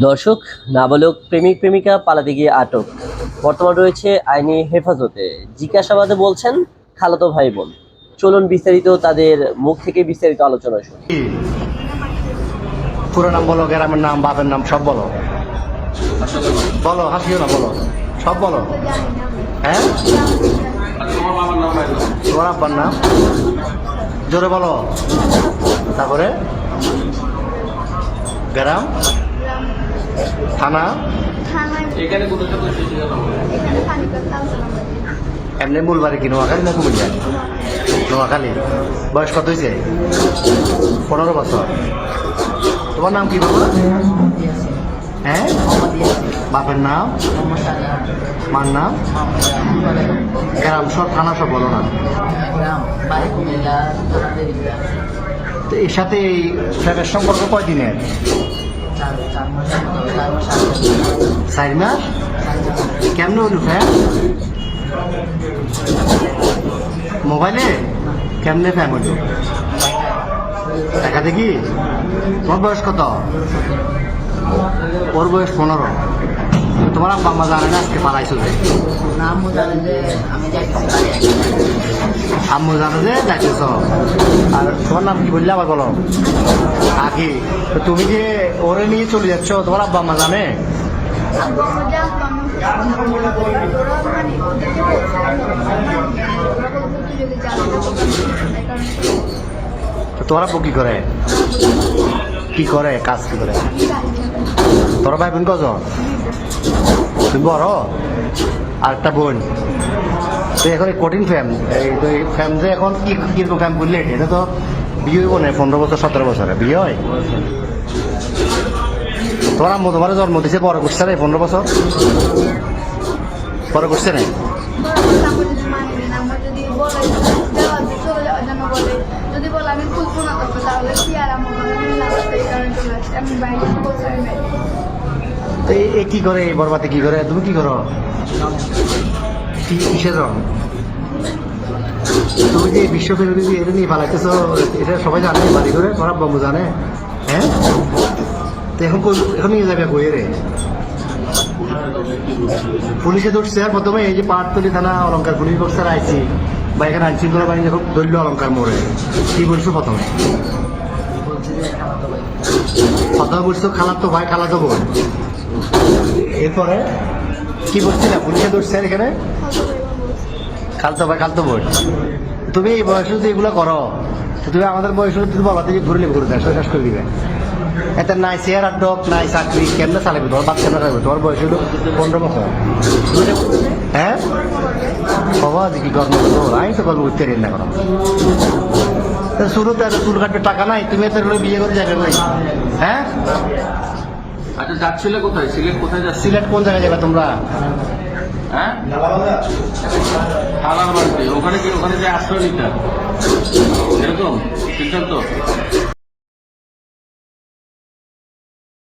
দর্শক, নাবালক, প্রেমিক, প্রেমিকা পালাতে গিয়ে আটক। বর্তমান রয়েছে আইনি হেফাজতে। জিজ্ঞাসাবাদে বলছেন, খালাতো ভাই বোন। চলুন বিস্তারিত তাদের মুখ থেকে বিস্তারিত আলোচনা শুনি। পুরো নাম বলো, গ্রামের নাম, বাপের নাম, সব বলো। বলো, হাসিও না, বলো। সব বলো। হ্যাঁ? তোমার আব্বার নাম? জোরে বলো। তারপরে? গ্রাম? থানা? এখানে এমনি মূল বাড়ি কি নোয়াখালী না কুমিল্লা? নোয়াখালী। বয়স কত হয়েছে পনেরো বছর। তোমার নাম কি বাবা? হ্যাঁ? বাপের নাম? মার নাম? গ্রাম সব থানা সব বলো না। তো এর সাথে এই ফ্ল্যাটের সম্পর্ক কয় দিনের চার মাস কেমন হলো ফ্যান মোবাইলে? কেমনে ফ্যান হলো? দেখা দেখি? তোর বয়স কত? ওর বয়স পনেরো। তোমার আব্বা আম্মা জানে না আজকে পালাইছো যে? আম্মু জানো যে যাইতেছ আর তোমার নাম কি বললে আবার বলো? আগে। তুমি যে ওরে নিয়ে চলে যাচ্ছ তোমার আব্বা আম্মা জানে? তো তোমার আব্বু কি করে? কি করে? কাজ কি করে? তোর ভাই বোন কজন? তুমি বড়? আর একটা বোন। তো এখন এই কঠিন ফ্যাম এই তো এই ফ্যাম যে এখন কি কীরকম ফ্যাম বললে এটা? তো বিয়ে হইব না, পনেরো বছর, সতেরো বছরে। বিয়ে হয়? তোমার আম্মু তোমার জন্ম দিছে বড় করছে না পনেরো বছর। বড় করছে না। যদি বলে আমি খুলবো না তবে তাহলে কি আর আমার কারণে আমি বাইরে কি করে, এই বরবাতে কি করে? তুমি কি করো? কিসের রং? তুমি যে বিশ্ব বিরোধী যে এটা নিয়ে পালাইতেছ, এটা সবাই জানে, বাড়ি করে তোমার বাবু জানে। হ্যাঁ? তো এখন এখন নিয়ে যাবে কই রে? পুলিশে ধরছে, আর প্রথমে এই যে পাহাড়তলি থানা অলঙ্কার পুলিশ বক্সার আইছি। বা এখানে আইন শৃঙ্খলা বাহিনী যখন দলীয় অলঙ্কার মোড়ে। কি বলছো প্রথমে? কথা বলছো খালাতো ভাই খালাতো বোন এরপরে কি বলছিলা? পুলিশে ধরছে আর এখানে খালতো ভাই খালতো বোন তুমি এই বয়সে যদি এগুলো করো তুমি আমাদের বয়সে তুমি বাবা থেকে ঘুরলে ঘুরে দেয় শেষ করে দিবে। এটা নাই চেয়ার আর ডক নাই চাকরি, কেমনে চালাবি তোমার? বাচ্চা না চালাবে তোমার বয়স হলো পনেরো বছর। হ্যাঁ? বাবা যে কি? কর্ম করব আমি তো কর্ম করতে না করো শুরুতে এত চুল কাটবে টাকা নাই তুমি এত বিয়ে করে যাবে নাই হ্যাঁ? আচ্ছা যাচ্ছিলে কোথায়? সিলেট কোথায় যাচ্ছ সিলেট কোন জায়গায় যাবে তোমরা? হ্যাঁ? হালার বাড়িতে। ওখানে কি ওখানে যে আশ্রয় নিতে এরকম? সিদ্ধান্ত